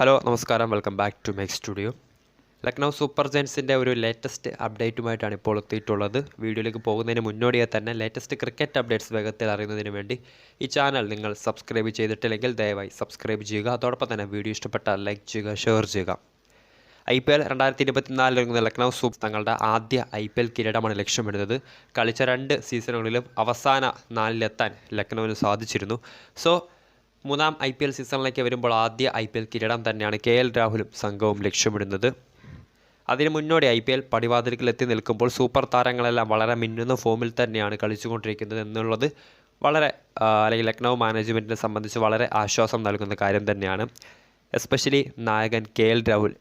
Hello നമസ്കാരം. Welcome back to my studio Lucknow super ജയൻസിന്റെ ഒരു latest അപ്ഡേറ്റുമായിട്ടാണ് ഇപ്പോൾ എത്തിയിട്ടുള്ളത്. വീഡിയോയിലേക്ക് പോകുന്നതിന് മുന്നോടിയായി തന്നെ ലേറ്റസ്റ്റ് ക്രിക്കറ്റ് അപ്ഡേറ്റ്സ് വേഗത്തിൽ അറിയുന്നതിന് വേണ്ടി ഈ ചാനൽ നിങ്ങൾ സബ്സ്ക്രൈബ് ചെയ്തിട്ടില്ലെങ്കിൽ ദയവായി സബ്സ്ക്രൈബ് ചെയ്യുക. അതോടൊപ്പം തന്നെ വീഡിയോ ഇഷ്ടപ്പെട്ടാൽ ലൈക്ക് ചെയ്യുക ഷെയർ ചെയ്യുക. ഐ പി എൽ രണ്ടായിരത്തി ഇരുപത്തിനാലിൽ ഒരുങ്ങുന്ന ലക്നൗ സൂപ്പ് തങ്ങളുടെ ആദ്യ ഐ പി എൽ കിരീടമാണ് ലക്ഷ്യമിടുന്നത്. കളിച്ച രണ്ട് സീസണുകളിലും അവസാന നാലിലെത്താൻ ലക്നൗവിന് സാധിച്ചിരുന്നു. സോ മൂന്നാം ഐ പി എൽ സീസണിലേക്ക് വരുമ്പോൾ ആദ്യ ഐ പി എൽ കിരീടം തന്നെയാണ് കെ എൽ രാഹുലും സംഘവും ലക്ഷ്യമിടുന്നത്. അതിനു മുന്നോടി ഐ പി എൽ എത്തി നിൽക്കുമ്പോൾ സൂപ്പർ താരങ്ങളെല്ലാം വളരെ മിന്നുന്ന ഫോമിൽ തന്നെയാണ് കളിച്ചുകൊണ്ടിരിക്കുന്നത് എന്നുള്ളത് വളരെ അല്ലെങ്കിൽ ലക്നൗ മാനേജ്മെന്റിനെ സംബന്ധിച്ച് വളരെ ആശ്വാസം നൽകുന്ന കാര്യം തന്നെയാണ്. എസ്പെഷ്യലി നായകൻ കെ എൽ രാഹുൽ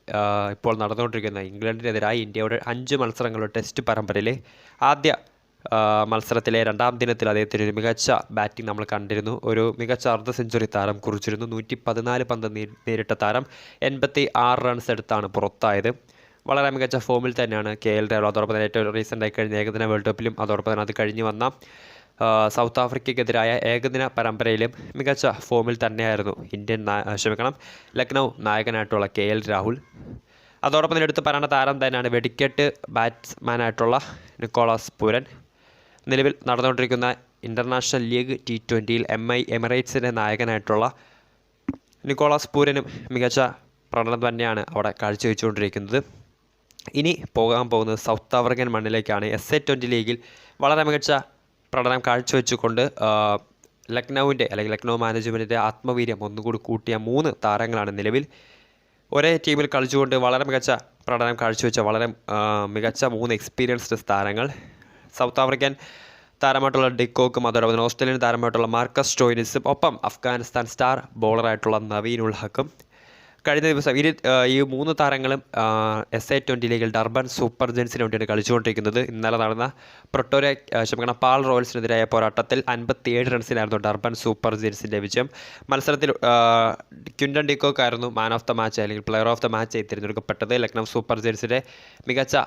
ഇപ്പോൾ നടന്നുകൊണ്ടിരിക്കുന്ന ഇംഗ്ലണ്ടിനെതിരായി ഇന്ത്യയുടെ അഞ്ച് മത്സരങ്ങളുടെ ടെസ്റ്റ് പരമ്പരയിലെ ആദ്യ മത്സരത്തിലെ രണ്ടാം ദിനത്തിൽ അദ്ദേഹത്തിന് ഒരു മികച്ച ബാറ്റിംഗ് നമ്മൾ കണ്ടിരുന്നു. ഒരു മികച്ച അർദ്ധ സെഞ്ചുറി താരം കുറിച്ചിരുന്നു. നൂറ്റി പതിനാല് പന്ത് നേരിട്ട താരം എൺപത്തി ആറ് റൺസ് എടുത്താണ് പുറത്തായത്. വളരെ മികച്ച ഫോമിൽ തന്നെയാണ് കെ എൽ രാഹുൽ. അതോടൊപ്പം തന്നെ ഏറ്റവും റീസെന്റായി കഴിഞ്ഞ ഏകദിന വേൾഡ് കപ്പിലും അതോടൊപ്പം തന്നെ അത് കഴിഞ്ഞ് വന്ന സൗത്ത് ആഫ്രിക്കയ്ക്കെതിരായ ഏകദിന പരമ്പരയിലും മികച്ച ഫോമിൽ തന്നെയായിരുന്നു ഇന്ത്യൻ ക്ഷമിക്കണം ലക്നൗ നായകനായിട്ടുള്ള കെ എൽ രാഹുൽ. അതോടൊപ്പം തന്നെ എടുത്ത് പറയേണ്ട താരം തന്നെയാണ് വെടിക്കെട്ട് ബാറ്റ്സ്മാനായിട്ടുള്ള നിക്കോളാസ് പൂരൻ. നിലവിൽ നടന്നുകൊണ്ടിരിക്കുന്ന ഇന്റർനാഷണൽ ലീഗ് ടി ട്വന്റിയിൽ എം ഐ എമിറേറ്റ്സിന്റെ നായകനായിട്ടുള്ള നിക്കോളാസ് പൂരനും മികച്ച പ്രകടനം തന്നെയാണ് അവിടെ കാഴ്ചവെച്ചുകൊണ്ടിരിക്കുന്നത്. ഇനി പോകാൻ പോകുന്നത് സൗത്ത് ആഫ്രിക്കൻ മണ്ണിലേക്കാണ്. എസ് എ ട്വന്റി ലീഗിൽ വളരെ മികച്ച പ്രകടനം കാഴ്ചവെച്ചുകൊണ്ട് ലക്നൌവിന്റെ അല്ലെങ്കിൽ ലക്നൗ മാനേജ്മെന്റിന്റെ ആത്മവീര്യം ഒന്നുകൂടി കൂട്ടിയ മൂന്ന് താരങ്ങളാണ് നിലവിൽ. ഒരേ ടീമിൽ കളിച്ചുകൊണ്ട് വളരെ മികച്ച പ്രകടനം കാഴ്ചവെച്ച വളരെ മികച്ച മൂന്ന് എക്സ്പീരിയൻസ്ഡ് താരങ്ങൾ. സൗത്ത് ആഫ്രിക്കൻ താരമായിട്ടുള്ള ഡിക്കോക്കും അതോടൊപ്പം ഓസ്ട്രേലിയൻ താരമായിട്ടുള്ള മാർക്കസ് സ്റ്റോയിനിസും ഒപ്പം അഫ്ഗാനിസ്ഥാൻ സ്റ്റാർ ബോളറായിട്ടുള്ള നവീൻ ഉൽ ഹക്കും കഴിഞ്ഞ ദിവസം ഇരു ഈ മൂന്ന് താരങ്ങളും എസ് ഐ ട്വന്റി ലീഗിൽ ഡർബൻ സൂപ്പർ ജെൻസിന് വേണ്ടിയാണ് കളിച്ചുകൊണ്ടിരിക്കുന്നത്. ഇന്നലെ നടന്ന പ്രൊട്ടോര ക്ഷമിക്കണം പാൾ റോയൽസിനെതിരായ പോരാട്ടത്തിൽ അൻപത്തിയേഴ് റൺസിനായിരുന്നു ഡർബൻ സൂപ്പർ ജെൻസിന്റെ വിജയം. മത്സരത്തിൽ ക്യുൻഡൻ ഡിക്കോക്കായിരുന്നു മാൻ ഓഫ് ദ മാച്ച് അല്ലെങ്കിൽ പ്ലെയർ ഓഫ് ദ ആയി തിരഞ്ഞെടുക്കപ്പെട്ടത്. ലക്നൗ സൂപ്പർ ജെൻസിന്റെ മികച്ച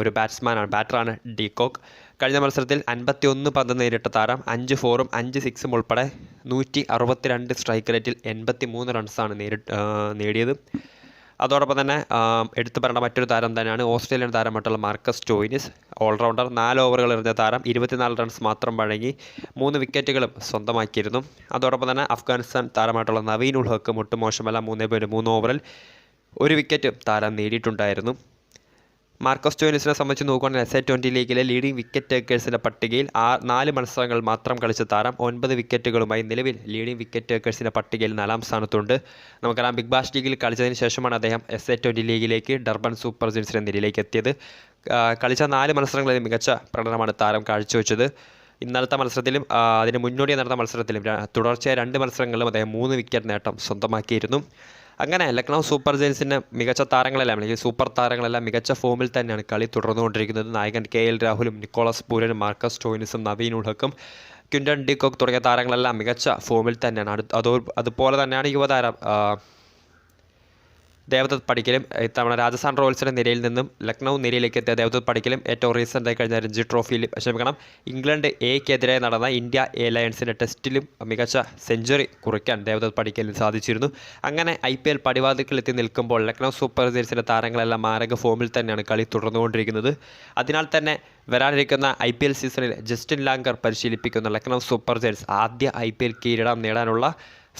ഒരു ബാറ്റ്സ്മാനാണ് ബാറ്ററാണ് ഡിക്കോക്ക്. കഴിഞ്ഞ മത്സരത്തിൽ അൻപത്തി ഒന്ന് പന്ത് നേരിട്ട താരം അഞ്ച് ഫോറും അഞ്ച് സിക്സും ഉൾപ്പെടെ നൂറ്റി അറുപത്തിരണ്ട് സ്ട്രൈക്ക് റേറ്റിൽ എൺപത്തി മൂന്ന് റൺസാണ് നേരിട്ട് നേടിയത്. അതോടൊപ്പം തന്നെ എടുത്തു പറയേണ്ട മറ്റൊരു താരം തന്നെയാണ് ഓസ്ട്രേലിയൻ താരമായിട്ടുള്ള മാർക്കസ് ടോയിനിസ് ഓൾറൗണ്ടർ നാല് ഓവറുകൾ എറിഞ്ഞ താരം ഇരുപത്തിനാല് റൺസ് മാത്രം വഴങ്ങി മൂന്ന് വിക്കറ്റുകളും സ്വന്തമാക്കിയിരുന്നു. അതോടൊപ്പം തന്നെ അഫ്ഗാനിസ്ഥാൻ താരമായിട്ടുള്ള നവീൻ ഉൾ ഒട്ടും മോശമല്ല മൂന്ന് പോയിന്റ് മൂന്ന് ഓവറിൽ ഒരു വിക്കറ്റ് താരം നേടിയിട്ടുണ്ടായിരുന്നു. മാർക്കസ് ജോയിനിസിനെ സംബന്ധിച്ച് നോക്കുകയാണെങ്കിൽ എസ് എ ട്വന്റി ലീഗിലെ ലീഡിംഗ് വിക്കറ്റ് ടേക്കേഴ്സിന്റെ പട്ടികയിൽ ആ നാല് മത്സരങ്ങൾ മാത്രം കളിച്ച താരം ഒൻപത് വിക്കറ്റുകളുമായി നിലവിൽ ലീഡിംഗ് വിക്കറ്റ് ടേക്കേഴ്സിന്റെ പട്ടികയിൽ നാലാം സ്ഥാനത്തുണ്ട്. നമുക്കറിയാം ബിഗ് ബാഷ് ലീഗിൽ കളിച്ചതിന് ശേഷമാണ് അദ്ദേഹം എസ് എ ട്വന്റി ലീഗിലേക്ക് ഡർബൻ സൂപ്പർ ജിൻസിന്റെ നിരയിലേക്ക് എത്തിയത്. കളിച്ച നാല് മത്സരങ്ങളിൽ മികച്ച പ്രകടനമാണ് താരം കാഴ്ചവെച്ചത്. ഇന്നലത്തെ മത്സരത്തിലും അതിന് മുന്നോടി നടന്ന മത്സരത്തിലും തുടർച്ചയായ രണ്ട് മത്സരങ്ങളിലും അദ്ദേഹം മൂന്ന് വിക്കറ്റ് നേട്ടം സ്വന്തമാക്കിയിരുന്നു. അങ്ങനെ ലക്നൗ സൂപ്പർ ജയൻസിന്റെ മികച്ച താരങ്ങളെല്ലാം അല്ലെങ്കിൽ സൂപ്പർ താരങ്ങളെല്ലാം മികച്ച ഫോമിൽ തന്നെയാണ് കളി തുടർന്നുകൊണ്ടിരിക്കുന്നത്. നായകൻ കെ എൽ രാഹുലും നിക്കോളസ് പൂരനും മാർക്കസ് ടോയിനിസും നവീൻ ഉൾഹക്കും ക്വിന്റൺ ഡിക്കോക്ക് തുടങ്ങിയ താരങ്ങളെല്ലാം മികച്ച ഫോമിൽ തന്നെയാണ്. അടുത്ത് അതോ അതുപോലെ തന്നെയാണ് യുവതാരം ദേവദത്ത് പടിക്കലും ഇത്തവണ രാജസ്ഥാൻ റോയൽസിന്റെ നിരയിൽ നിന്നും ലക്നൗ നിരയിലേക്ക് എത്തിയ ദേവദത്ത് പടിക്കലും ഏറ്റവും റീസെന്റായി കഴിഞ്ഞ രഞ്ജി ട്രോഫിയിൽ ക്ഷമിക്കണം ഇംഗ്ലണ്ട് എക്കെതിരെ നടന്ന ഇന്ത്യ എ ലയൺസിന്റെ ടെസ്റ്റിലും മികച്ച സെഞ്ചുറി കുറിക്കാൻ ദേവദത്ത് പടിക്കലിന് സാധിച്ചിരുന്നു. അങ്ങനെ ഐ പി എൽ പടിവാതിക്കൽ എത്തി നിൽക്കുമ്പോൾ ലക്നൗ സൂപ്പർ ജേഴ്സിന്റെ താരങ്ങളെല്ലാം മാരക ഫോമിൽ തന്നെയാണ് കളി തുടർന്നുകൊണ്ടിരിക്കുന്നത്. അതിനാൽ തന്നെ വരാനിരിക്കുന്ന ഐ പി എൽ സീസണിൽ ജസ്റ്റിൻ ലാങ്കർ പരിശീലിപ്പിക്കുന്ന ലക്നൗ സൂപ്പർ ജേഴ്സ് ആദ്യ ഐ പി എൽ കിരീടം നേടാനുള്ള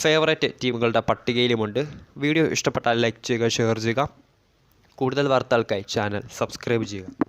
ഫേവറേറ്റ് ടീമുകളുടെ പട്ടികയിലുമുണ്ട്. വീഡിയോ ഇഷ്ടപ്പെട്ടാൽ ലൈക്ക് ചെയ്യുക ഷെയർ ചെയ്യുക. കൂടുതൽ വാർത്തകൾക്കായി ചാനൽ സബ്സ്ക്രൈബ് ചെയ്യുക.